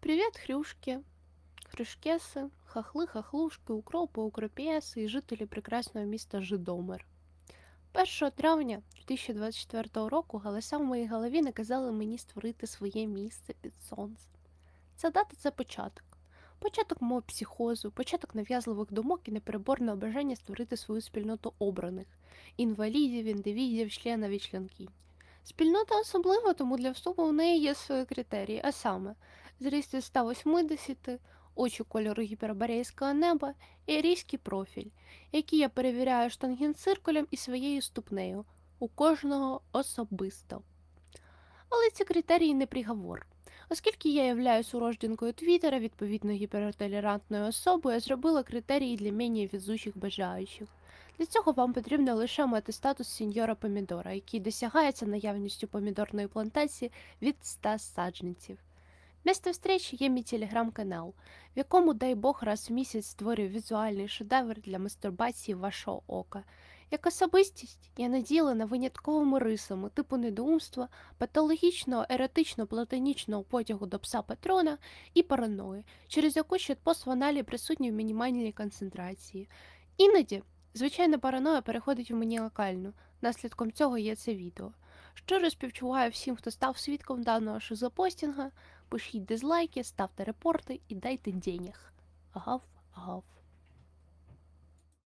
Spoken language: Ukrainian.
Привет, хрюшки, хрюшкеси, хахли, хахлушки, укропи, укропєси і жителі прекрасного міста Житомир. 1 травня 2024 року голоса в моїй голові наказали мені створити своє місце під сонцем. Ця дата це початок. Початок мого психозу, початок нав'язливих думок і непереборне бажання створити свою спільноту обраних інвалідів, індивідів, членів і членкінь. Спільнота особлива, тому для вступу в неї є свої критерії, а саме зріст від 180, очі кольору гіперборейського неба і різкий профіль, який я перевіряю штангенциркулем і своєю ступнею, у кожного особисто. Але ці критерії не приговор. Оскільки я являюсь урожденкою Твіттера, відповідно гіпертолерантною особою, я зробила критерії для менее везучих бажаючих. Для цього вам потрібно лише мати статус сеньора помідора, який досягається наявністю помідорної плантації від 100 саджанців. Місто встречі є мій телеграм-канал, в якому, дай Бог, раз в місяць створюю візуальний шедевр для мастурбації вашого ока. Як особистість я наділена винятковими рисами типу недоумства, патологічного, еретично платонічного потягу до пса патрона і параної, через яку щитпост в аналі присутній в мінімальній концентрації. Іноді, звичайна параноя переходить в маніакальну, наслідком цього є це відео. Щиро співчуваю всім, хто став свідком даного шизопостінга, пишіть дизлайки, ставте репорти і дайте денег. Гав, гав.